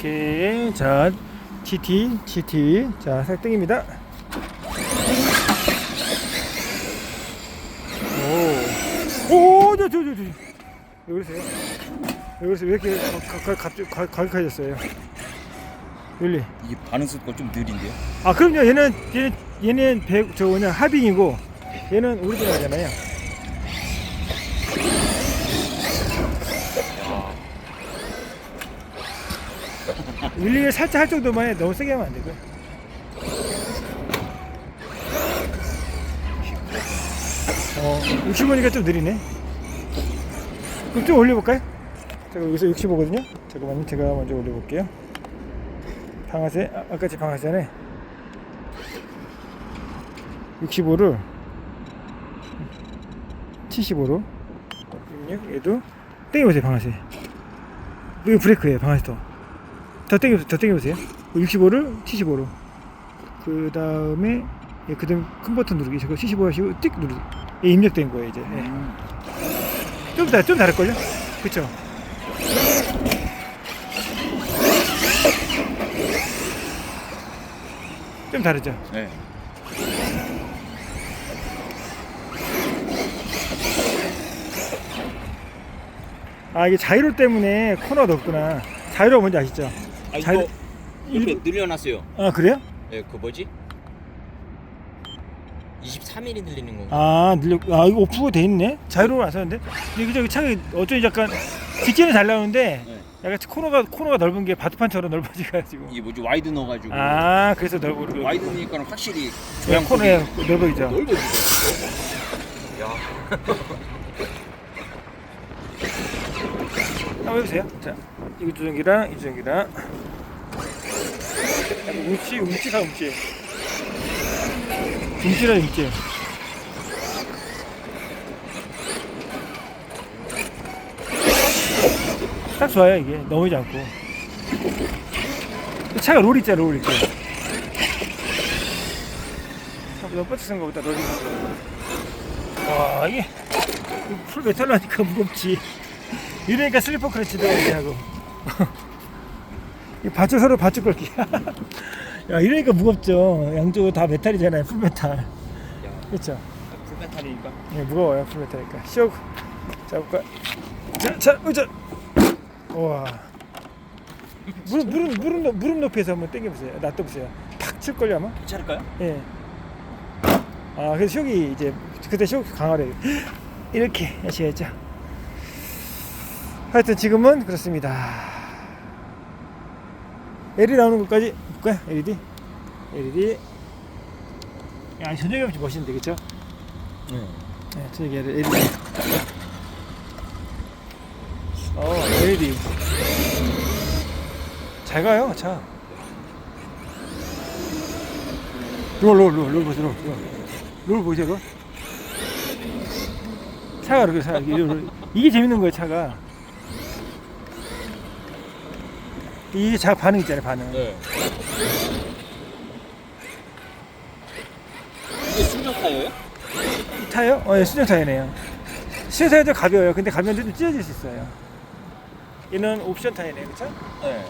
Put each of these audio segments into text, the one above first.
오케이. 자, GT, GT. 자, 살등입니다. 오. 오, 저, 저, 저, 저. 왜 그러세요? 왜 그러세요? 왜 이렇게 가, 가, 갑자기 가, 가격해졌어요? 윌리. 이게 반응 속도가 좀 느린데요? 아, 그럼요. 얘는, 얘는, 얘는 배, 저 뭐냐, 하빙이고, 얘는 오리지널이잖아요. 윌리를 살짝 할 정도만 해. 너무 세게 하면 안 되고요. 어, 65니까 좀 느리네. 그럼 좀 올려볼까요? 제가 여기서 65거든요. 잠깐만요. 제가 먼저 올려볼게요. 방아쇠, 아, 아까 제 방아쇠네. 65를 75로 66 얘도 땡겨보세요 방아쇠 이거 브레이크예요 방아쇠 더. 더 땡겨보세요 더 땡겨보세요 65를 75로 그 다음에 예, 그 다음 큰 버튼 누르기 저거 75 하시고 띡 누르기 예, 입력된 거예요 이제 예. 좀, 다, 좀 다를걸요? 그쵸? 좀 다르죠? 네. 아 이게 자이로 때문에 코너가 넓구나 자이로가 뭔지 아시죠? 아 잘- 이거 이렇게 늘려놨어요. 아 그래요? 예, 그 뭐지? 23mm 늘리는 건가? 아 늘려 아 이거 오프가 돼 있네 자이로를 안 썼는데 근데 저기 차가 어쩐지 약간 직진이 잘 나오는데 네. 약간 코너가 코너가 넓은 게 바둑판처럼 넓어지가지고 이게 뭐지? 와이드 넣어가지고 아 그래서 넓어 그 와이드니까 확실히 그냥 코너에 넓어지죠 넓어지죠. 야, 한번 해보세요 자 이거 조정기랑 이 조정기랑. 약간 움치 움치가 움치. 움치라 움치. 딱 좋아요 이게. 넘어지지 않고. 이 차가 롤 있잖아 롤 이렇게 너무 뻗쳐선 거보다 롤이. 와 이게 풀 메탈로 하니까 무겁지. 이러니까 슬리퍼 크러치도 이렇게 하고 이 받쳐 서로 받쳐 걸기 야. 이러니까 무겁죠. 양쪽은 다 메탈이잖아요 풀 메탈. 야, 그렇죠? 풀메탈이니까. 예, 무거워요 풀 메탈이니까. 쇼 잡을까? 자 자 의자. 와. 무릎 무릎 무릎 높- 무릎 높이에서 한번 당겨보세요. 놔둬보세요. 팍 칠걸요 아마? 괜찮을까요? 예. 아, 그래서 쇼기 이제 그때 쇼 강화를 이렇게 하셔야죠. 하여튼 지금은 그렇습니다. LED 나오는 것까지 볼까요? LED, LED. 야, 저녁에 좀 멋있는데, 그쵸? 네. 네, 저녁에 LED. 어, LED. 잘 가요, 차. 롤, 롤, 롤, 롤 보세요, 롤. 롤, 롤 보세요, 롤. 차가 이렇게 차. 이게 재밌는 거예요, 차가. 이게 차 반응 있잖아요, 반응. 네. 이게 순정 타이어예요? 타요? 어, 예, 수정 타이어네요. 수정 타이어도 가벼워요. 근데 가면도 좀 찢어질 수 있어요. 얘는 옵션 타이어네요, 그쵸? 네.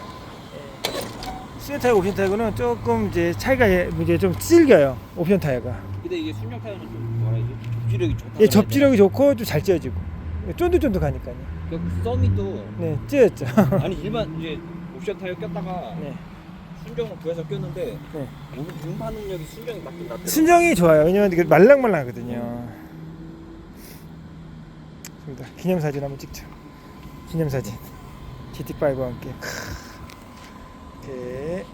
수전 타이어, 옵션 타이어는 조금 이제 차이가 예- 이제 좀 질겨요. 옵션 타이어가. 근데 이게 순정 타이어는 좀 뭐라 해야지? 접지력이 좋다. 예, 접지력이 좋고 좀 잘 찢어지고. 쫀득쫀득하니까요. 그 써미도 네, 찢었죠. 아니 일반 이제 옵션 타이어 꼈다가 네. 순정을 구해서 꼈는데 네. 음, 음파 능력이 순정이 맞긴 낫더라고요. 순정이 좋아요. 왜냐면 이게 말랑말랑하거든요. 좋습니다. 기념사진 한번 찍죠. 기념사진. GT5와 함께. 크. 이렇게.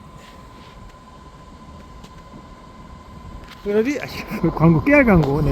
그러리, 아, 광고, 깨알 광고, 네.